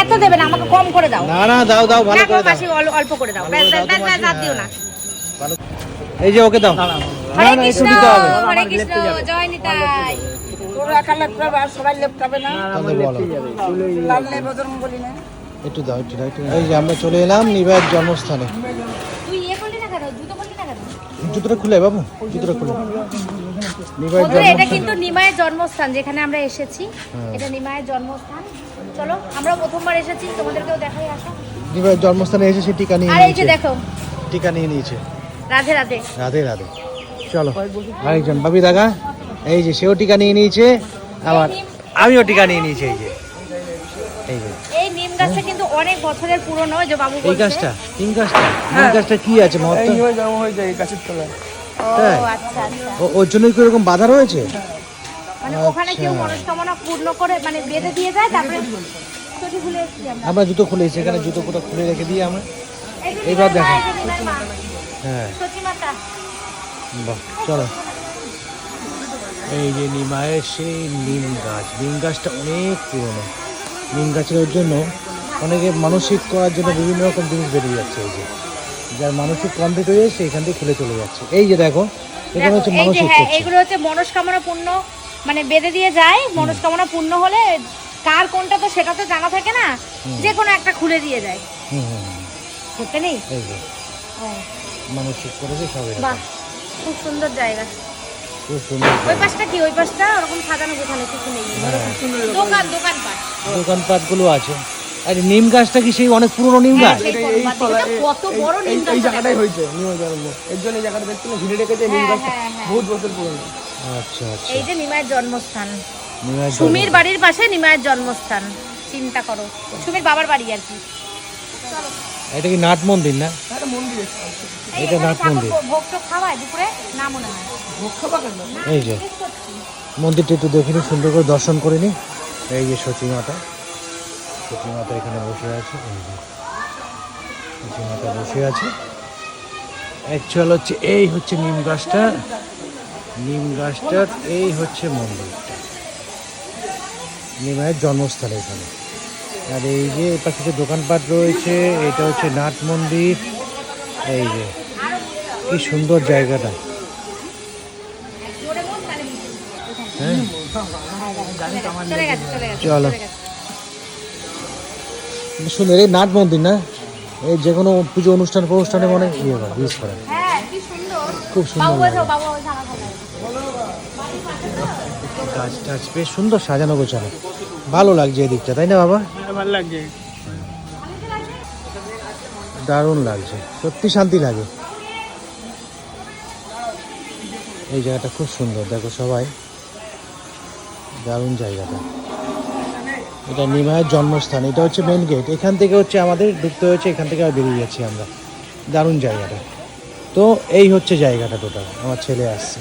এত দেবে না আমাকে কম করে দাও। না না দাও দাও ভালো করে দাও। অল্প করে দাও। ব্যাস ব্যাস দাও ব্যাস ব্যাস, আর দিও না। এই যে ওকে দাও। না হরে না একটু কৃষ্ণ দিতে হবে। হরে কৃষ্ণ জয় নিতাই। তোর একা লেপটাবে আর সবাই লেপটাবে না? তাহলে বলো। লাল বলি না। একটু দাও একটু দাও এই যে আমরা চলে এলাম নিবাইয়ের জন্মস্থানে। তুই ইয়ে করলি না কেন? জুতো করলি না কেন? জুতোটা খুলে বাবু জুতোটা খুলে এটা কিন্তু নিমায়ের জন্মস্থান যেখানে আমরা এসেছি। হ্যাঁ। এটা নিমায়ের জন্মস্থান। চলো আমরা প্রথমবার এসেছি তোমাদেরকেও দেখাই আসো। জন্মস্থানে এসে সে টিকা নিয়ে আর এই যে নিয়েছে। দেখো। টিকা নিয়ে নিয়েছে। রাধে রাধে। রাধে রাধে। চলো আরেকজন। বাবি দাগা এই যে সেও টিকা নিয়ে নিয়েছে আবার আমিও টিকা নিয়ে নিয়েছি এই যে। এই যে। এই নিম গাছটা কিন্তু অনেক বছরের পুরনো যে বাবু এই গাছটা তিন গাছটা? তিন গাছটা কি আছে মহত্ব? জন্ম হয়ে যায় গাছের তলায়। ও আচ্ছা। আচ্ছা ও- ওর জন্যই কি এরকম বাধা রয়েছে? মানে ওখানে কেউ আচ্ছা। মনস্কামনা পূর্ণ করে মানে বেঁধে দিয়ে যায় তারপরে আমরা জুতো খুলেছি এখানে জুতো কোথাও খুলে রেখে দিই আমরা। এই এইবার দেখো। হ্যাঁ। বাহ চলো। এই যে নিমায়ের সেই নিম গাছ। নিম গাছটা অনেক পুরনো। নিম গাছের জন্য অনেকে মানসিক করার জন্য বিভিন্ন রকম জিনিস বেরিয়ে যাচ্ছে এই যে। যার মানসিক কমপ্লিট হয়ে যাচ্ছে এখান থেকে খুলে চলে যাচ্ছে। এই যে দেখো এখানে হচ্ছে মানসিক হ্যাঁ এগুলো হচ্ছে মনস্কামনা পূর্ণ মানে বেঁধে দিয়ে যায় মনস্কামনা পূর্ণ হলে কার কোনটা তো সেটা তো জানা থাকে না যে কোনো একটা খুলে দিয়ে যায়। সত্যি নেই? হ্যাঁ। করেছে সব বাহ খুব সুন্দর জায়গা। ওই পাশটা কি? ওই পাশটা ওরকম সাজানো গোছানো কিছু নেই দোকান দোকান পাট দোকানপাট। গুলো আছে। আর এই নিম গাছটা কি সেই অনেক পুরনো নিম গাছ? দিকে তো কত বড় নিম এই জায়গাটাই হয়েছে নিম জন্ম এর জন্য এই জায়গাটা দেখতে ঘিরে রেখেছে নিম হ্যাঁ, গাছটা হ্যাঁ, হ্যাঁ। বহুত বছর পুরনো। আচ্ছা আচ্ছা। এই যে নিমায়ের জন্মস্থান। সুমির বাড়ির পাশে নিমায়ের জন্মস্থান। চিন্তা করো। সুমির বাবার বাড়ি আর কি। এটা কি নাট মন্দির না? মন্দির এটা নাট মন্দির। ভোগ- ভোগ খাওয়ায় দুপুরে? না মনে হয়। ভোগ খাবা এই যে মন্দিরটা একটু দেখে নি সুন্দর করে দর্শন করে নি। এই যে সচী মাতা মাতা এখানে বসে আছে এই যে সচী মাতা বসে আছে। অ্যাকচুয়াল হচ্ছে এই হচ্ছে নিম গাছটা। নিম গাছটার এই হচ্ছে মন্দিরটা। নিমের জন্মস্থল এখানে। আর এই যে পাশে যে দোকানপাট রয়েছে এটা হচ্ছে নাট মন্দির। এই যে কি সুন্দর জায়গাটা। হ্যাঁ? চলে সুন্দর এই নাট মন্দির না? এই যে কোনো পুজো অনুষ্ঠান অনুষ্ঠানে মনে ইয়ে করে ইউজ করে। হ্যাঁ কি সুন্দর। খুব সুন্দর। গাছ টাছ বেশ সুন্দর সাজানো গোছানো। ভালো লাগছে এই দিকটা তাই না বাবা? ভালো লাগছে। দারুণ লাগছে সত্যি শান্তি লাগে। এই জায়গাটা খুব সুন্দর দেখো সবাই। দারুণ জায়গাটা। এটা নিমায়ের জন্মস্থান, এটা হচ্ছে মেন গেট এখান থেকে হচ্ছে আমাদের, ঢুকতে হয়েছে, এখান থেকে আর বেরিয়ে যাচ্ছি আমরা। দারুণ জায়গাটা। তো এই হচ্ছে জায়গাটা টোটাল আমার ছেলে আসছে।